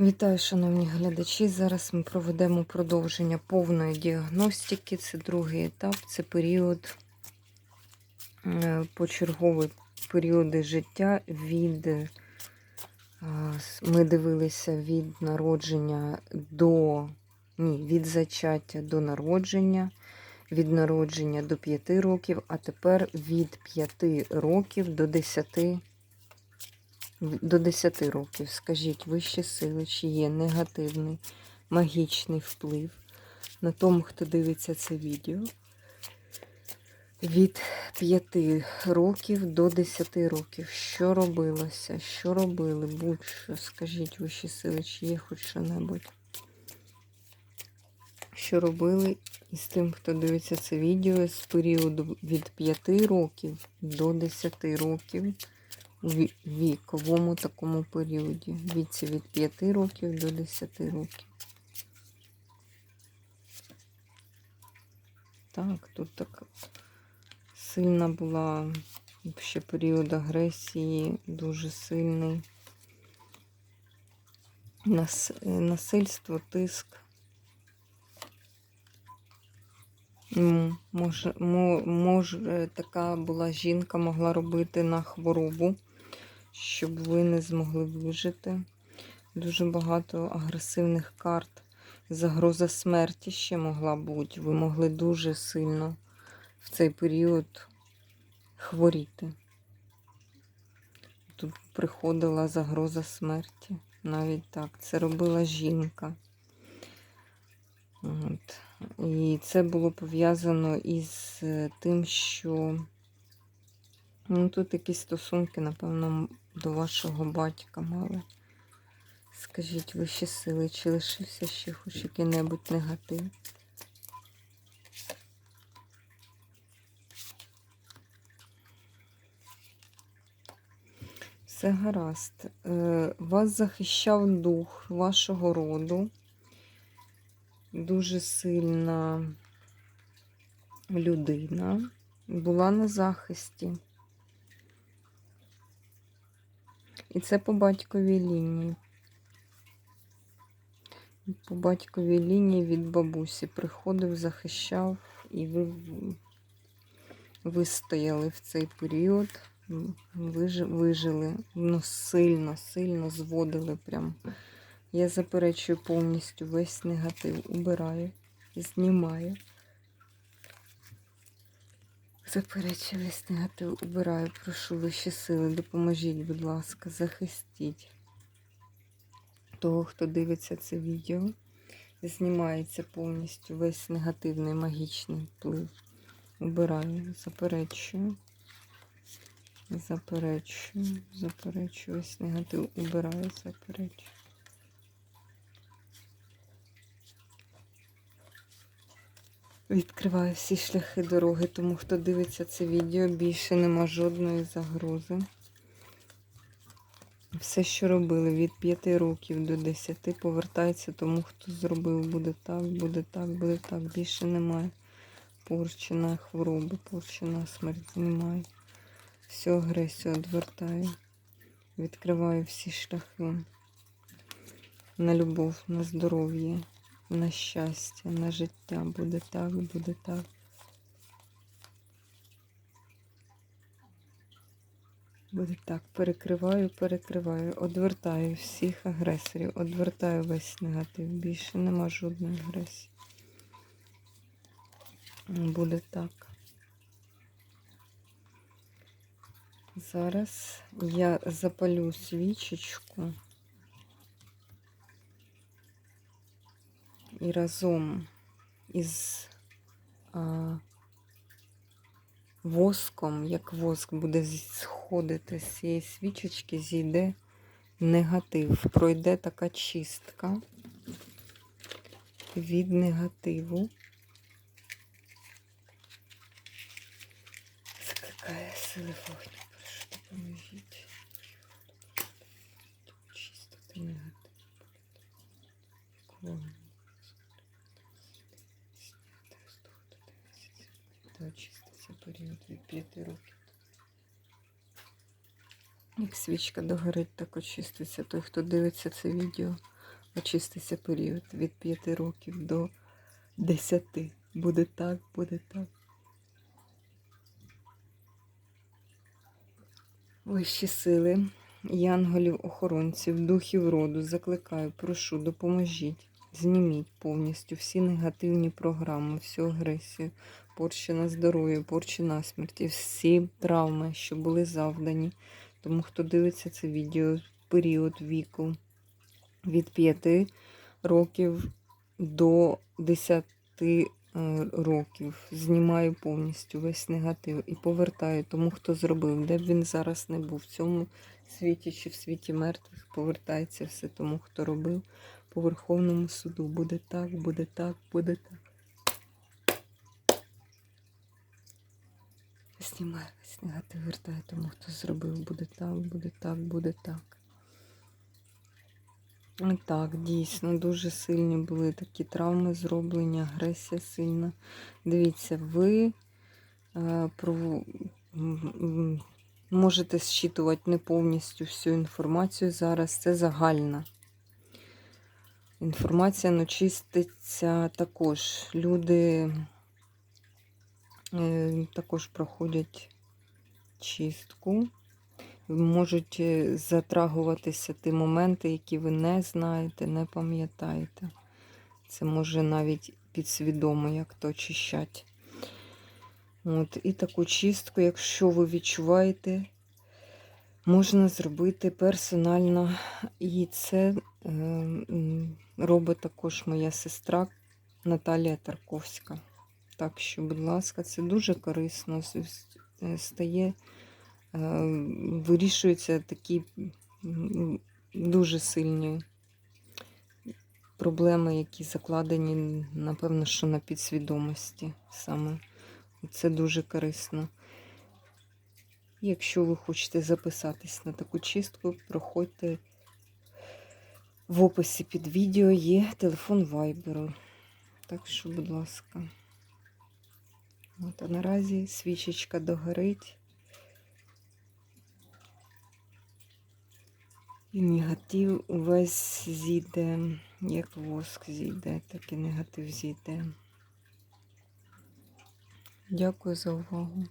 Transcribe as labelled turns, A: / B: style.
A: Вітаю, шановні глядачі. Зараз ми проведемо продовження повної діагностики. Це другий етап, це період, е, почерговий періоди життя від е, ми дивилися від народження до ні, від зачаття до народження, від народження до 5 років, а тепер від 5 років до 10 в- до 10 років, скажіть, вищі сили, чи є негативний магічний вплив на тому, хто дивиться це відео. Від 5 років до 10 років. Що робилося? Що робили? Будь-що, скажіть, вищі сили, чи є хоч що-небудь? Що робили із тим, хто дивиться це відео з періоду від 5 років до 10 років віковому такому періоді. Віці від 5 років до 10 років. Так, тут так сильна була ще період агресії, дуже сильний. Нас, насильство, тиск. Може, мо- може, така була жінка могла робити на хворобу, щоб ви не змогли вижити. Дуже багато агресивних карт. Загроза смерті ще могла бути. Ви могли дуже сильно в цей період хворіти. Тут приходила загроза смерті. Навіть так. Це робила жінка. От. І це було пов'язано із е, тим, що ну, тут якісь стосунки, напевно, до вашого батька мали. Скажіть, вищі сили, чи лишився ще хоч який-небудь негатив? Все гаразд. Е, Вас захищав дух вашого роду. Дуже сильна людина. Була на захисті. І це по батьковій лінії. По батьковій лінії від бабусі приходив, захищав, і ви вистояли в цей період, вижили, ну сильно, сильно зводили прям. Я заперечую повністю весь негатив, убираю, знімаю. Заперечую весь негатив, убираю. Прошу вищі сили, допоможіть, будь ласка, захистіть того, хто дивиться це відео. Знімається повністю весь негативний магічний вплив. Убираю, заперечую. Заперечую, заперечую весь негатив, убираю, заперечую. Відкриваю всі шляхи дороги, тому хто дивиться це відео, більше нема жодної загрози. Все, що робили від 5 років до 10, повертається тому, хто зробив, буде так, буде так, буде так. Більше немає. Порчена хвороби, порчена смерть знімаю. Всю агресію відвертаю. Відкриваю всі шляхи на любов, на здоров'я, на щастя, на життя. Буде так, буде так. Буде так, перекриваю, перекриваю, одвертаю всіх агресорів, одвертаю весь негатив. Більше нема жодної агресії. Буде так. Зараз я запалю свічечку і разом із а, воском, як воск буде сходити з цієї свічечки, зійде негатив. Пройде така чистка від негативу. Сили вогню. Прошу допоможіть. Період від 5 років. Як свічка догорить, так очиститься той, хто дивиться це відео. очиститься період від 5 років до 10. Буде так, буде так. Вищі сили, янголів, охоронців, духів роду, закликаю, прошу, допоможіть. Зніміть повністю всі негативні програми, всю агресію, порчі на здоров'я, порчі на смерть і всі травми, що були завдані. Тому хто дивиться це відео період віку від 5 років до 10 е, років, знімаю повністю весь негатив і повертаю тому, хто зробив, де б він зараз не був, в цьому світі чи в світі мертвих, повертається все тому, хто робив по Верховному суду. Буде так, буде так, буде так. Знімаю весь негатив, вертаю тому, хто зробив. Буде так, буде так, буде так. Так, дійсно, дуже сильні були такі травми зроблені, агресія сильна. Дивіться, ви е, м, можете зчитувати не повністю всю інформацію зараз. Це загальна. Інформація ну, чиститься також. Люди е, також проходять чистку. Можуть е, затрагуватися ті моменти, які ви не знаєте, не пам'ятаєте. Це може навіть підсвідомо, як то очищать. От, і таку чистку, якщо ви відчуваєте, можна зробити персонально. І це е, робить також моя сестра Наталія Тарковська. Так що, будь ласка, це дуже корисно. Е, Стає, е, вирішуються такі дуже сильні проблеми, які закладені, напевно, що на підсвідомості саме. Це дуже корисно. Якщо ви хочете записатись на таку чистку, проходьте в описі під відео є телефон вайберу. Так що, будь ласка. От, а наразі свічечка догорить. І негатив увесь зійде, як воск зійде, так і негатив зійде. Дякую за увагу.